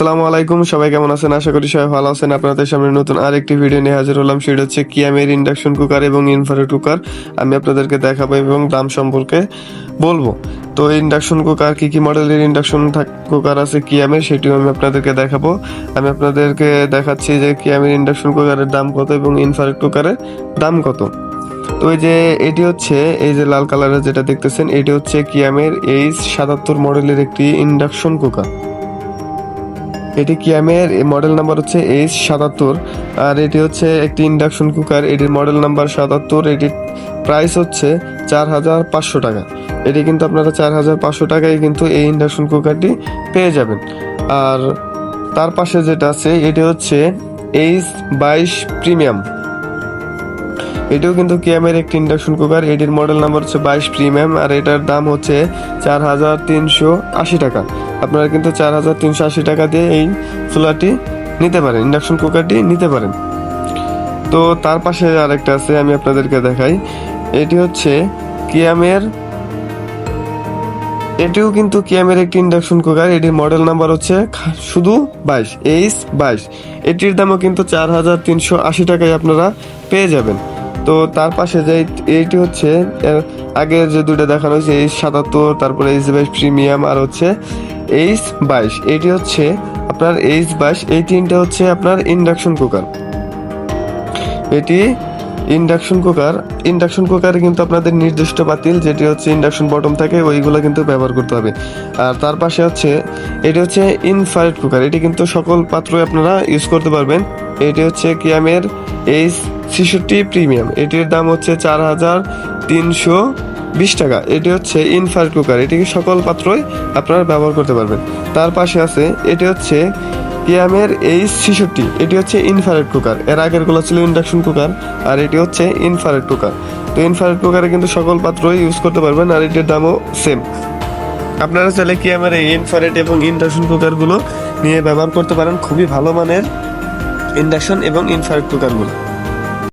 আসসালামু আলাইকুম, সবাই কেমন আছেন? আশা করি সবাই ভালো আছেন। আপনাদের সামনে নতুন আরেকটি ভিডিও নিয়ে হাজির হলাম। সেটা হচ্ছে কিয়ামের ইন্ডাকশন কুকার এবং ইনফ্রারেড কুকার আমি আপনাদেরকে দেখাবো এবং দাম সম্পর্কে বলব। তো ইন্ডাকশন কুকার কি কি মডেলের ইন্ডাকশন কুকার আছে কিয়ামের সেটিও আমি আপনাদেরকে দেখাবো। আমি আপনাদেরকে দেখাচ্ছি যে কিয়ামের ইন্ডাকশন কুকারের দাম কত এবং ইনফ্রারেড কুকারের দাম কত। তো এই যে এটি হচ্ছে, এই যে লাল কালারের যেটা দেখতেছেন, এটি হচ্ছে কিয়ামের এইচ সাতাত্তর মডেলের একটি ইন্ডাকশন কুকার এটি কিয়ামের মডেল নাম্বার হচ্ছে এইচ সাতাত্তর, আর এটি হচ্ছে একটি ইন্ডাকশন কুকার এটির মডেল নাম্বার সাতাত্তর, এটির প্রাইস হচ্ছে চার হাজার পাঁচশো টাকা। এটি কিন্তু আপনারা চার হাজার পাঁচশো টাকায় কিন্তু এই ইন্ডাকশন কুকারটি পেয়ে যাবেন। আর তার পাশে যেটা আছে, এটি হচ্ছে এইচ বাইশ প্রিমিয়াম এটিও কিন্তু কিয়ামের একটি ইন্ডাকশন কুকার এটির মডেল নাম্বার হচ্ছে বাইশ প্রিমিয়াম আর এটার দাম হচ্ছে চার হাজার তিনশো আশি টাকা। আপনারা কিন্তু চার হাজার তিনশো আশি টাকা দিয়ে এই চুলাটি নিতে পারেন ইন্ডাকশন কুকারটি নিতে পারেন। তো তার পাশে আরেকটা আছে, আমি আপনাদেরকে দেখাই। এটি হচ্ছে কিয়ামের, এটিও কিন্তু কিয়ামের একটি ইন্ডাকশন কুকার এটির মডেল নাম্বার হচ্ছে শুধু বাইশ এইচ বাইশ। এটির দামও কিন্তু চার হাজার তিনশো আশি টাকায় আপনারা পেয়ে যাবেন। তো তার পাশে যে এইটি হচ্ছে আগে যে দুটো দেখানো হয়েছে এইচ সাতাত্তর, তারপরে এইচ বাইশ প্রিমিয়াম আর হচ্ছে এইচ বাইশ, এটি হচ্ছে আপনার এইচ বাইশ, এই তিনটা হচ্ছে আপনার ইন্ডাকশন কুকার এটি ইন্ডাকশন কুকার ইন্ডাকশন কুকারে কিন্তু আপনাদের নির্দিষ্ট পাতিল যেটি হচ্ছে ইন্ডাকশন বটম থাকে, ওইগুলো কিন্তু ব্যবহার করতে হবে। আর তার পাশে হচ্ছে, এটি হচ্ছে ইনফ্রারেড কুকার এটি কিন্তু সকল পাত্রে আপনারা ইউজ করতে পারবেন। এটি হচ্ছে কিয়ামের এইচ ছেষট্টি প্রিমিয়াম এটির দাম হচ্ছে চার হাজার তিনশো বিশ টাকা। এটি হচ্ছে ইনফ্রারেড কুকার এটিকে সকল পাত্রই আপনারা ব্যবহার করতে পারবেন? তার পাশে আছে, এটি হচ্ছে কিয়ামের এইচ ছেষট্টি। এটি হচ্ছে ইনফ্রারেড কুকার এর আগেরগুলো ছিল ইন্ডাকশন কুকার আর এটি হচ্ছে ইনফ্রারেড কুকার তো ইনফ্রারেড কুকারে কিন্তু সকল পাত্রই ইউজ করতে পারবেন, আর এটির দামও সেম আপনারা চাইলে কিয়ামের এই ইনফ্রারেড এবং ইন্ডাকশন কুকারগুলো নিয়ে ব্যবহার করতে পারেন। খুবই ভালো মানের ইন্ডাকশন এবং ইনফ্রারেড কুকারগুলো